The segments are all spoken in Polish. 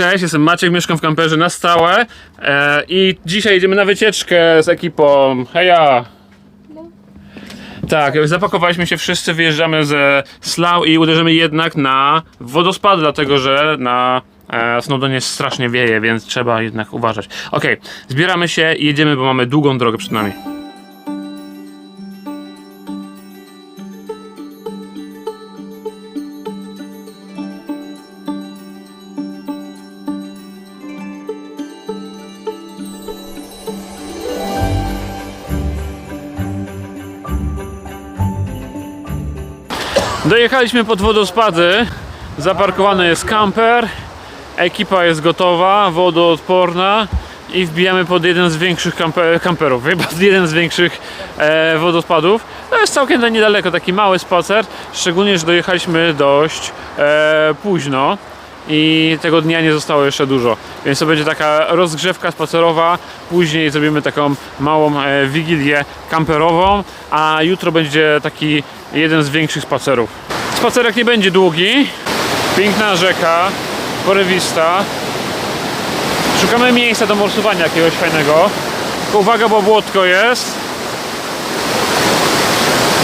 Cześć, jestem Maciek, mieszkam w kamperze na stałe e, i dzisiaj jedziemy na wycieczkę z ekipą. Heja! Tak, zapakowaliśmy się wszyscy, wyjeżdżamy ze Slough i uderzymy jednak na wodospad, dlatego że na e, Snowdonie strasznie wieje, więc trzeba jednak uważać. Okej, zbieramy się i jedziemy, bo mamy długą drogę przed nami. Dojechaliśmy pod wodospady. Zaparkowany jest kamper. Ekipa jest gotowa, wodoodporna i wbijamy pod jeden z większych kampe- kamperów, chyba jeden z większych e, wodospadów. To jest całkiem niedaleko, taki mały spacer, szczególnie, że dojechaliśmy dość e, późno i tego dnia nie zostało jeszcze dużo, więc to będzie taka rozgrzewka spacerowa, później zrobimy taką małą e, wigilię kamperową, a jutro będzie taki jeden z większych spacerów. Spacerek nie będzie długi, piękna rzeka, porywista, szukamy miejsca do morsowania jakiegoś fajnego, tylko uwaga, bo błotko jest.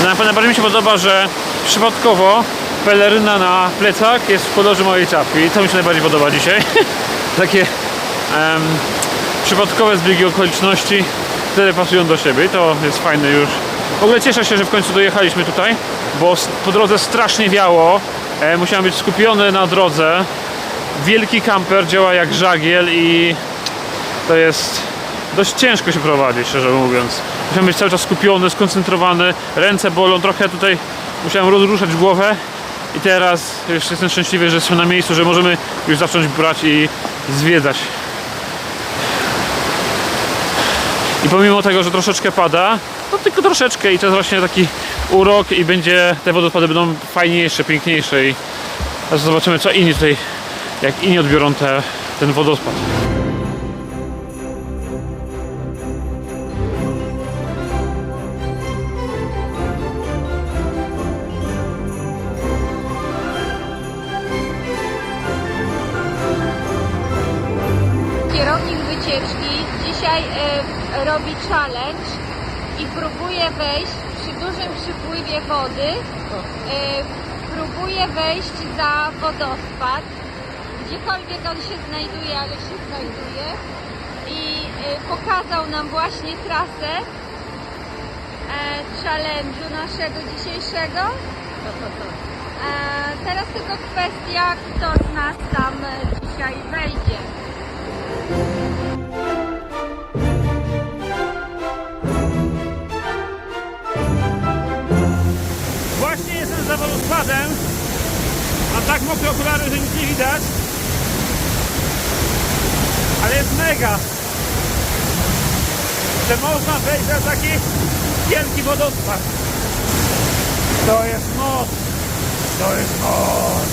Na- Najbardziej mi się podoba, że przypadkowo peleryna na plecach jest w kolorze mojej czapki. To mi się najbardziej podoba dzisiaj. Takie em, przypadkowe zbiegi okoliczności wtedy pasują do siebie to jest fajne już. W ogóle cieszę się, że w końcu dojechaliśmy tutaj, bo po drodze strasznie wiało. E, musiałem być skupiony na drodze. Wielki kamper działa jak żagiel i to jest dość ciężko się prowadzić, szczerze mówiąc. Musiałem być cały czas skupiony, skoncentrowany, ręce bolą, trochę tutaj musiałem rozruszać głowę i teraz już jestem szczęśliwy, że jesteśmy na miejscu, że możemy już zacząć brać i zwiedzać. I pomimo tego, że troszeczkę pada, to tylko troszeczkę i to jest właśnie taki urok i będzie, te wodospady będą fajniejsze, piękniejsze i zobaczymy co inni tutaj, jak inni odbiorą te, ten wodospad. Wycieczki dzisiaj e, robi challenge i próbuje wejść przy dużym przypływie wody. E, próbuje wejść za wodospad. Gdziekolwiek on się znajduje, ale się znajduje. I e, pokazał nam właśnie trasę e, challenge'u naszego dzisiejszego. E, teraz tylko kwestia, kto z nas tam dzisiaj wejdzie. Tak mokre okulary, że nic nie widać. Ale jest mega. Że można wejść na taki wielki wodospad. To jest moc. To jest moc.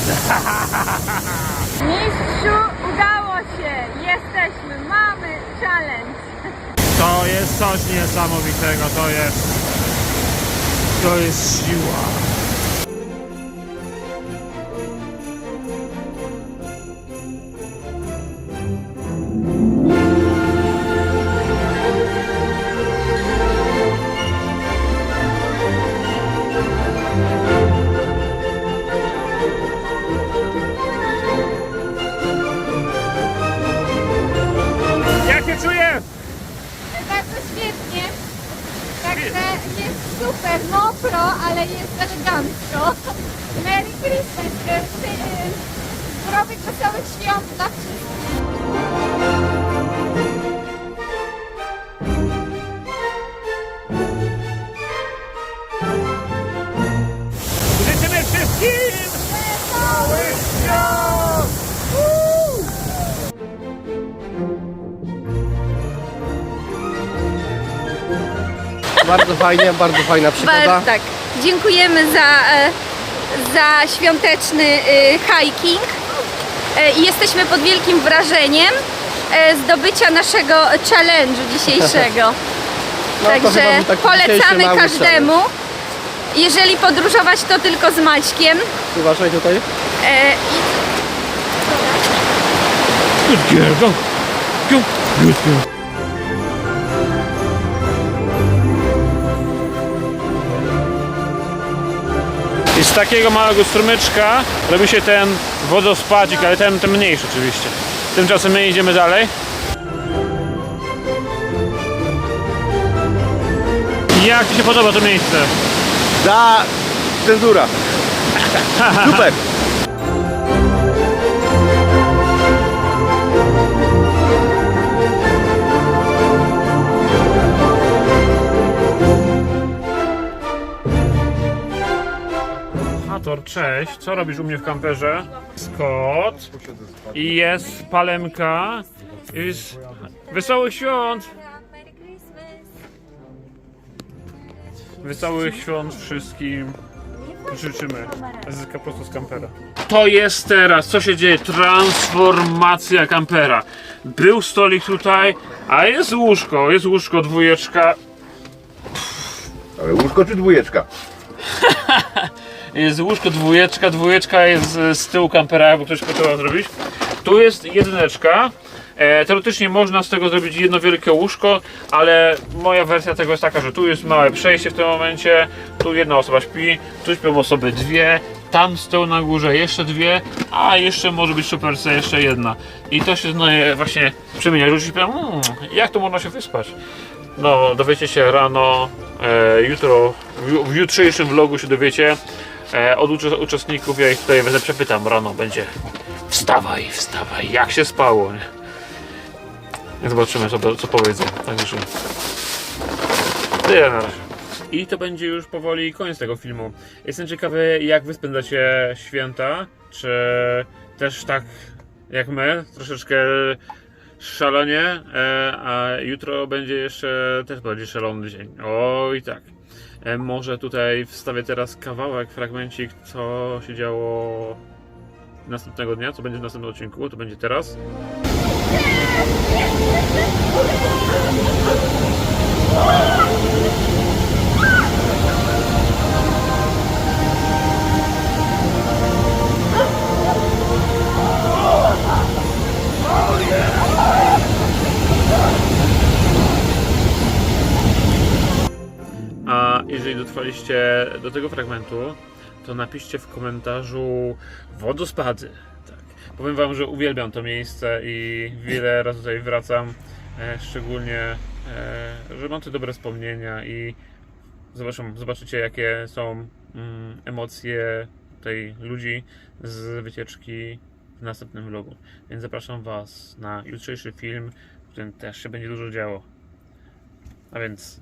Mistrzu, udało się! Jesteśmy, mamy challenge! To jest coś niesamowitego. To jest... To jest siła. Także jest super mokro, ale jest elegancko. Merry Christmas! Zdrowych, wesołych świąt dla wszystkich! Życzymy wszystkim wesołych świąt! Bardzo fajnie, bardzo fajna przygoda. Bardzo tak. Dziękujemy za, e, za świąteczny e, hiking. E, I jesteśmy pod wielkim wrażeniem e, zdobycia naszego challenge'u dzisiejszego. No, Także dzisiejszy polecamy każdemu. Jeżeli podróżować, to tylko z Maćkiem. Uważaj tutaj. E, i Good girl, go! Go! Good girl. Z takiego małego strumyczka robi się ten wodospadzik, ale ten, ten mniejszy oczywiście. Tymczasem my idziemy dalej. Jak Ci się podoba to miejsce? Da cenzura. Super. Cześć. Co robisz u mnie w kamperze? Scott. I jest palemka. Jest wesołych świąt. Wesołych świąt wszystkim życzymy. Zyska prosto z kampera. To jest teraz, co się dzieje? Transformacja kampera. Był stolik tutaj, a jest łóżko, jest łóżko dwójeczka. Ale łóżko czy dwójeczka? Jest łóżko dwójeczka, dwójeczka jest z- tyłu kampera, jakby ktoś potrzebował zrobić. Tu jest jedyneczka. E, teoretycznie można z tego zrobić jedno wielkie łóżko, ale moja wersja tego jest taka, że tu jest małe przejście w tym momencie, tu jedna osoba śpi, tu śpią osoby dwie, tam z tyłu na górze jeszcze dwie, a jeszcze może być super C jeszcze jedna. I to się no, właśnie przemienia. Ludzie pytają, hmm, jak to można się wyspać? No, dowiecie się rano, e, jutro, w, w jutrzejszym vlogu się dowiecie. E, od ucze- uczestników ja ich tutaj będę przepytam rano, będzie wstawaj, wstawaj, jak się spało, nie? Zobaczymy, co, co powiedzą. Także tyle na razie. I to będzie już powoli koniec tego filmu. Jestem ciekawy, jak wy spędzacie święta. Czy też tak jak my, troszeczkę szalonie, e, a jutro będzie jeszcze też bardziej szalony dzień. Oj tak. E, może tutaj wstawię teraz kawałek, fragmencik, co się działo następnego dnia, co będzie w następnym odcinku, to będzie teraz. Jeżeli dotrwaliście do tego fragmentu, to napiszcie w komentarzu wodospady. Tak. Powiem wam, że uwielbiam to miejsce i wiele razy tutaj wracam. E, szczególnie, e, że mam tu dobre wspomnienia i zobaczą, zobaczycie jakie są mm, emocje tutaj ludzi z wycieczki w następnym vlogu. Więc zapraszam was na jutrzejszy film, w którym też się będzie dużo działo. A więc